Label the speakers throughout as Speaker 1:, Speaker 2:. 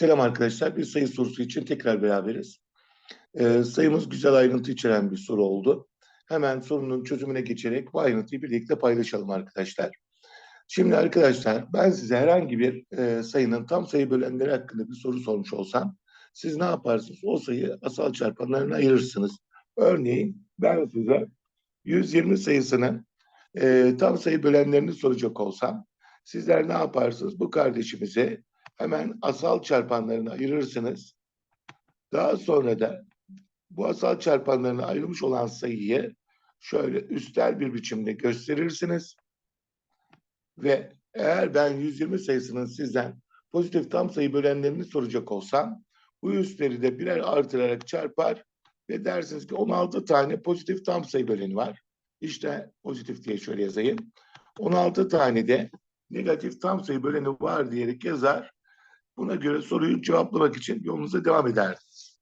Speaker 1: Selam arkadaşlar. Bir sayı sorusu için tekrar beraberiz. Ee, sayımız güzel ayrıntı içeren bir soru oldu. Hemen sorunun çözümüne geçerek bu ayrıntıyı birlikte paylaşalım arkadaşlar. Şimdi arkadaşlar ben size herhangi bir e, sayının tam sayı bölenleri hakkında bir soru sormuş olsam siz ne yaparsınız? O sayıyı asal çarpanlarına ayırırsınız. Örneğin ben size 120 sayısının e, tam sayı bölenlerini soracak olsam sizler ne yaparsınız? Bu kardeşimize hemen asal çarpanlarını ayırırsınız. Daha sonra da bu asal çarpanlarına ayrılmış olan sayıyı şöyle üstel bir biçimde gösterirsiniz. Ve eğer ben 120 sayısının sizden pozitif tam sayı bölenlerini soracak olsam bu üstleri de birer artırarak çarpar ve dersiniz ki 16 tane pozitif tam sayı böleni var. İşte pozitif diye şöyle yazayım. 16 tane de negatif tam sayı böleni var diyerek yazar Buna göre soruyu cevaplamak için yolunuza devam ederdiniz.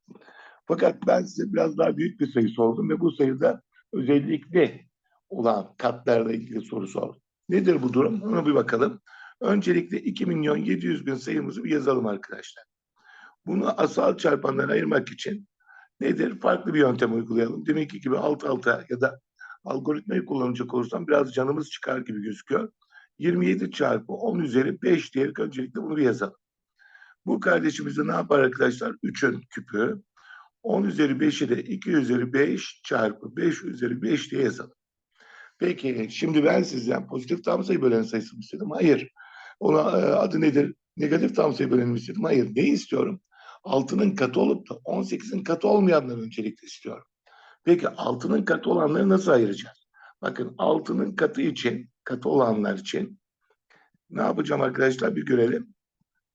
Speaker 1: Fakat ben size biraz daha büyük bir sayı sordum ve bu sayıda özellikle olan katlarla ilgili soru sordum. Nedir bu durum? Ona bir bakalım. Öncelikle 2 milyon 700 bin sayımızı bir yazalım arkadaşlar. Bunu asal çarpanlara ayırmak için nedir? Farklı bir yöntem uygulayalım. Demek gibi alt alta ya da algoritmayı kullanacak olursam biraz canımız çıkar gibi gözüküyor. 27 çarpı 10 üzeri 5 diyerek öncelikle bunu bir yazalım. Bu kardeşimiz ne yapar arkadaşlar? 3'ün küpü. 10 üzeri 5'i de 2 üzeri 5 çarpı 5 üzeri 5 diye yazalım. Peki şimdi ben sizden pozitif tam sayı bölen sayısını istedim. Hayır. Ona e, adı nedir? Negatif tam sayı böleni istedim. Hayır. Ne istiyorum? 6'nın katı olup da 18'in katı olmayanları öncelikle istiyorum. Peki 6'nın katı olanları nasıl ayıracağız? Bakın 6'nın katı için, katı olanlar için ne yapacağım arkadaşlar bir görelim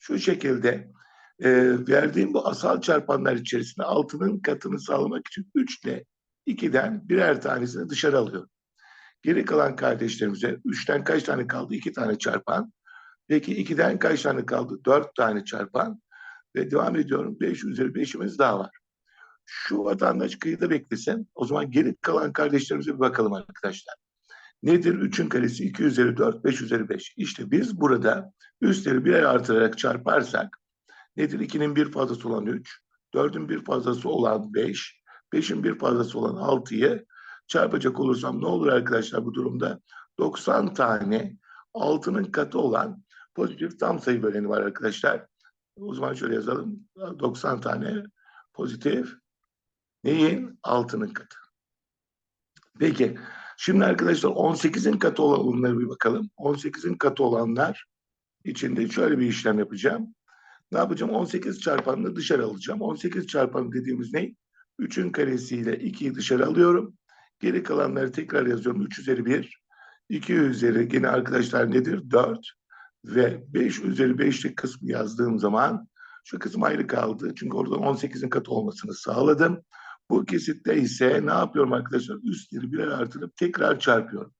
Speaker 1: şu şekilde e, verdiğim bu asal çarpanlar içerisinde altının katını sağlamak için 3 ile 2'den birer tanesini dışarı alıyorum. Geri kalan kardeşlerimize 3'ten kaç tane kaldı? 2 tane çarpan. Peki 2'den kaç tane kaldı? 4 tane çarpan. Ve devam ediyorum. 5 üzeri 5'imiz daha var. Şu vatandaş kıyıda beklesin. O zaman geri kalan kardeşlerimize bir bakalım arkadaşlar. Nedir? 3'ün karesi 2 üzeri 4, 5 üzeri 5. İşte biz burada üstleri birer artırarak çarparsak nedir? 2'nin bir fazlası olan 3, 4'ün bir fazlası olan 5, 5'in bir fazlası olan 6'yı çarpacak olursam ne olur arkadaşlar bu durumda? 90 tane 6'nın katı olan pozitif tam sayı böleni var arkadaşlar. O zaman şöyle yazalım. 90 tane pozitif neyin? 6'nın katı. Peki Şimdi arkadaşlar 18'in katı olanlara bir bakalım. 18'in katı olanlar içinde şöyle bir işlem yapacağım. Ne yapacağım? 18 çarpanını dışarı alacağım. 18 çarpanı dediğimiz ne? 3'ün karesiyle 2'yi dışarı alıyorum. Geri kalanları tekrar yazıyorum. 3 üzeri 1. 2 üzeri yine arkadaşlar nedir? 4. Ve 5 üzeri 5'lik kısmı yazdığım zaman şu kısım ayrı kaldı. Çünkü oradan 18'in katı olmasını sağladım. Bu kesitte ise ne yapıyorum arkadaşlar? Üstleri birer artırıp tekrar çarpıyorum.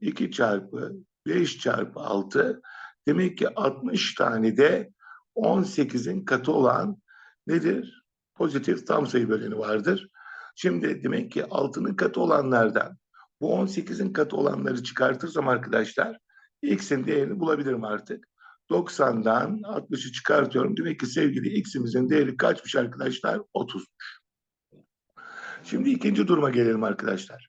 Speaker 1: 2 çarpı 5 çarpı 6 demek ki 60 tane de 18'in katı olan nedir? Pozitif tam sayı böleni vardır. Şimdi demek ki 6'nın katı olanlardan bu 18'in katı olanları çıkartırsam arkadaşlar x'in değerini bulabilirim artık. 90'dan 60'ı çıkartıyorum. Demek ki sevgili x'imizin değeri kaçmış arkadaşlar? 30'muş. Şimdi ikinci duruma gelelim arkadaşlar.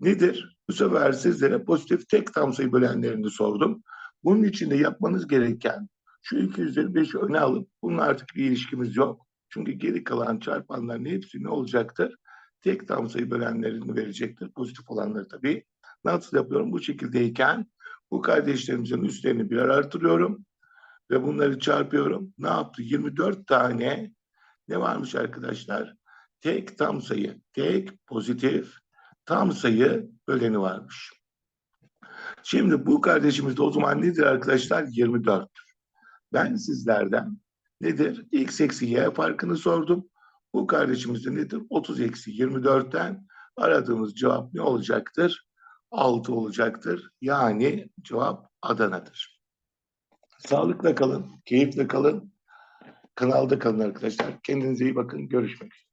Speaker 1: Nedir? Bu sefer sizlere pozitif tek tam sayı bölenlerini sordum. Bunun için de yapmanız gereken şu iki üzeri 5'i öne alıp bunun artık bir ilişkimiz yok. Çünkü geri kalan çarpanların hepsi ne olacaktır? Tek tam sayı bölenlerini verecektir. Pozitif olanları tabii. Nasıl yapıyorum? Bu şekildeyken bu kardeşlerimizin üstlerini birer artırıyorum ve bunları çarpıyorum. Ne yaptı? 24 tane ne varmış arkadaşlar? Tek tam sayı, tek pozitif tam sayı böleni varmış. Şimdi bu kardeşimiz de o zaman nedir arkadaşlar? 24'tür. Ben sizlerden nedir? X eksi Y farkını sordum. Bu kardeşimiz de nedir? 30 eksi 24'ten aradığımız cevap ne olacaktır? 6 olacaktır. Yani cevap Adana'dır. Sağlıkla kalın, keyifle kalın. Kanalda kalın arkadaşlar. Kendinize iyi bakın. Görüşmek üzere.